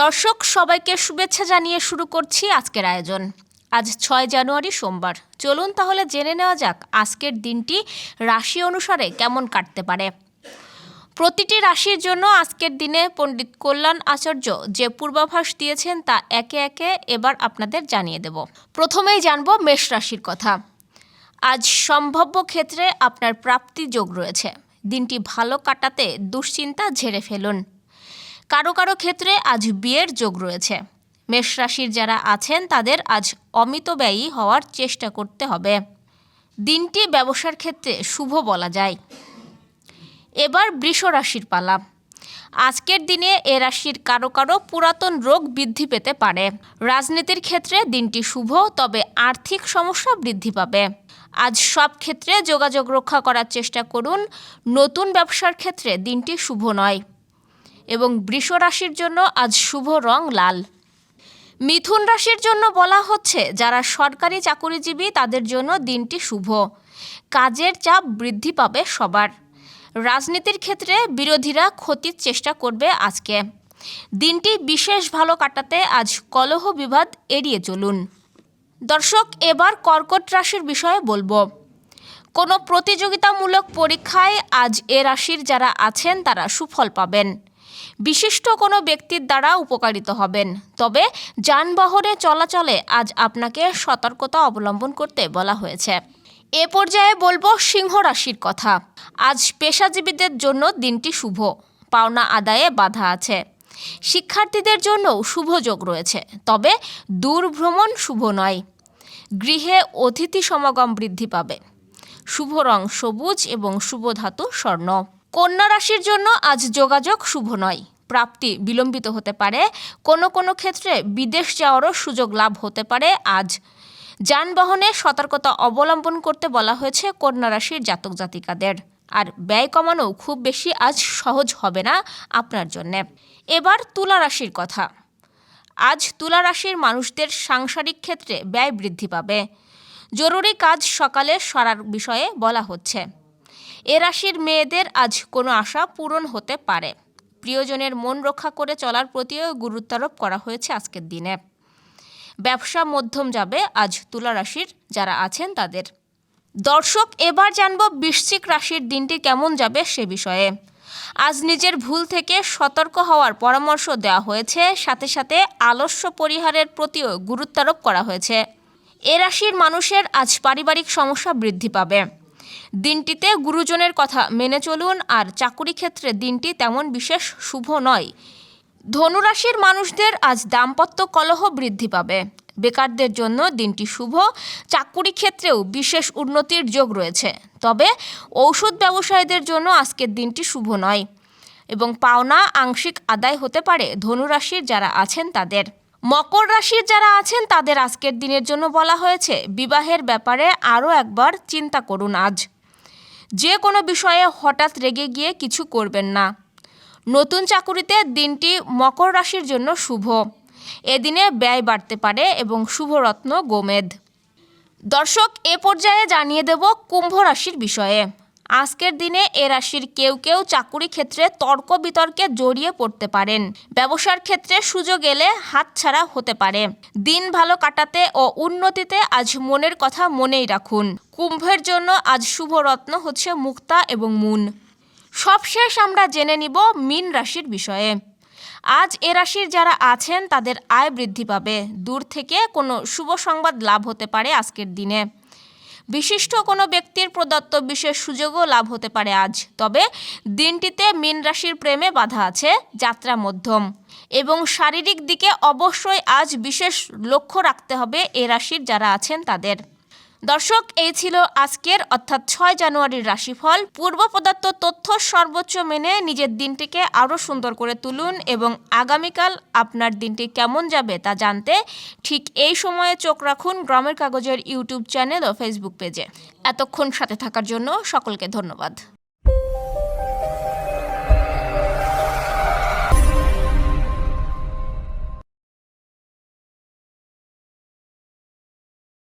দর্শক, সবাইকে শুভেচ্ছা জানিয়ে শুরু করছি আজকের আয়োজন। আজ ছয় জানুয়ারি সোমবার। চলুন তাহলে জেনে নেওয়া যাক আজকের দিনটি রাশি অনুসারে কেমন কাটতে পারে। প্রতিটি রাশির জন্য আজকের দিনে পণ্ডিত কল্যাণ আচার্য যে পূর্বাভাস দিয়েছেন তা একে একে এবার আপনাদের জানিয়ে দেব। প্রথমেই জানব মেষ রাশির কথা। আজ সম্ভাব্য ক্ষেত্রে আপনার প্রাপ্তি যোগ রয়েছে। দিনটি ভালো কাটাতে দুশ্চিন্তা ঝেড়ে ফেলুন। কারও কারও ক্ষেত্রে আজ বিয়ের যোগ রয়েছে। মেষ রাশির যারা আছেন, তাদের আজ অমিত ব্যয়ী হওয়ার চেষ্টা করতে হবে। দিনটি ব্যবসার ক্ষেত্রে শুভ বলা যায়। এবার বৃষ রাশির পালা। আজকের দিনে এ রাশির কারও কারও পুরাতন রোগ বৃদ্ধি পেতে পারে। রাজনীতির ক্ষেত্রে দিনটি শুভ, তবে আর্থিক সমস্যা বৃদ্ধি পাবে। আজ সব ক্ষেত্রে যোগাযোগ রক্ষা করার চেষ্টা করুন। নতুন ব্যবসার ক্ষেত্রে দিনটি শুভ নয়। এবং বৃষ রাশির জন্য আজ শুভ রং লাল। মিথুন রাশির জন্য বলা হচ্ছে, যারা সরকারি চাকুরিজীবী, তাদের জন্য দিনটি শুভ। কাজের চাপ বৃদ্ধি পাবে সবার। রাজনীতির ক্ষেত্রে বিরোধীরা ক্ষতির চেষ্টা করবে আজকে। দিনটি বিশেষ ভালো কাটাতে আজ কলহ বিবাদ এড়িয়ে চলুন। দর্শক, এবার কর্কট রাশির বিষয়ে বলব। কোনো প্রতিযোগিতামূলক পরীক্ষায় আজ এ রাশির যারা আছেন, তারা সুফল পাবেন। বিশিষ্ট কোনো ব্যক্তির দ্বারা উপকারিত হবেন। তবে যানবাহনে চলাচলে আজ আপনাকে সতর্কতা অবলম্বন করতে বলা হয়েছে। এ পর্যায়ে বলব সিংহ রাশির কথা। আজ পেশাজীবীদের জন্য দিনটি শুভ। পাওনা আদায়ে বাধা আছে। শিক্ষার্থীদের জন্যও শুভ যোগ রয়েছে। তবে দূর ভ্রমণ শুভ নয়। গৃহে অতিথি সমাগম বৃদ্ধি পাবে। শুভ রং সবুজ এবং শুভ ধাতু স্বর্ণ। কন্যা রাশির জন্য আজ যোগাযোগ শুভ নয়। প্রাপ্তি বিলম্বিত হতে পারে। কোনো কোনো ক্ষেত্রে বিদেশ যাওয়ারও সুযোগ লাভ হতে পারে আজ। যানবাহনে সতর্কতা অবলম্বন করতে বলা হয়েছে কন্যা রাশির জাতক জাতিকাদের। আর ব্যয় কমানো খুব বেশি আজ সহজ হবে না আপনার জন্যে। এবার তুলা রাশির কথা। আজ তুলা রাশির মানুষদের সাংসারিক ক্ষেত্রে ব্যয় বৃদ্ধি পাবে। জরুরি কাজ সকালে সরার বিষয়ে বলা হচ্ছে। এ রাশির মেয়েদের আজ কোনো আশা পূরণ হতে পারে। প্রিয়জনের মন রক্ষা করে চলার প্রতিও গুরুত্বারোপ করা হয়েছে আজকের দিনে। ব্যবসা মধ্যম যাবে আজ তুলা রাশির যারা আছেন তাদের। দর্শক, এবার জানব বৃশ্চিক রাশির দিনটি কেমন যাবে সে বিষয়ে। আজ নিজের ভুল থেকে সতর্ক হওয়ার পরামর্শ দেওয়া হয়েছে, সাথে সাথে আলস্য পরিহারের প্রতিও গুরুত্বারোপ করা হয়েছে। এ রাশির মানুষের আজ পারিবারিক সমস্যা বৃদ্ধি পাবে। দিনটিতে গুরুজনের কথা মেনে চলুন আর চাকুরি ক্ষেত্রে দিনটি তেমন বিশেষ শুভ নয়। ধনুরাশির মানুষদের আজ দাম্পত্য কলহ বৃদ্ধি পাবে। বেকারদের জন্য দিনটি শুভ, চাকুরি ক্ষেত্রেও বিশেষ উন্নতির যোগ রয়েছে। তবে ঔষধ ব্যবসায়ীদের জন্য আজকের দিনটি শুভ নয়। এবং পাওনা আংশিক আদায় হতে পারে ধনুরাশির যারা আছেন তাদের। মকর রাশির যারা আছেন, তাদের আজকের দিনের জন্য বলা হয়েছে, বিবাহের ব্যাপারে আরও একবার চিন্তা করুন আজ। যে কোনো বিষয়ে হঠাৎ রেগে গিয়ে কিছু করবেন না। নতুন চাকুরিতে দিনটি মকর রাশির জন্য শুভ। এদিনে ব্যয় বাড়তে পারে এবং শুভরত্ন গোমেদ দর্শক, এ পর্যায়ে জানিয়ে দেব কুম্ভ রাশির বিষয়ে। আজকের দিনে এ রাশির কেউ কেউ চাকুরি ক্ষেত্রে তর্ক বিতর্কে জড়িয়ে পড়তে পারেন। ব্যবসার ক্ষেত্রে সুযোগ এলে হাতছাড়া হতে পারে। দিন ভালো কাটাতে ও উন্নতিতে আজ মনের কথা মনেই রাখুন। কুম্ভের জন্য আজ শুভ রত্ন হচ্ছে মুক্তা এবং মুন। সবশেষ আমরা জেনে নিব মিন রাশির বিষয়ে। আজ এ রাশির যারা আছেন তাদের আয় বৃদ্ধি পাবে। দূর থেকে কোনো শুভ সংবাদ লাভ হতে পারে আজকের দিনে। বিশিষ্ট কোনো ব্যক্তির প্রদত্ত বিশেষ সুযোগও লাভ হতে পারে আজ। তবে দিনটিতে মীন রাশির প্রেমে বাধা আছে, যাত্রা মধ্যম। এবং শারীরিক দিকে অবশ্যই আজ বিশেষ লক্ষ্য রাখতে হবে এ রাশির যারা আছেন তাদের। দর্শক, এই ছিল আজকের, অর্থাৎ ছয় জানুয়ারির রাশিফল। পূর্ব প্রদত্ত তথ্য সর্বোচ্চ মেনে নিজের দিনটিকে আরও সুন্দর করে তুলুন এবং আগামীকাল আপনার দিনটি কেমন যাবে তা জানতে ঠিক এই সময়ে চোখ রাখুন গ্রামের কাগজের ইউটিউব চ্যানেল ও ফেসবুক পেজে। এতক্ষণ সাথে থাকার জন্য সকলকে ধন্যবাদ।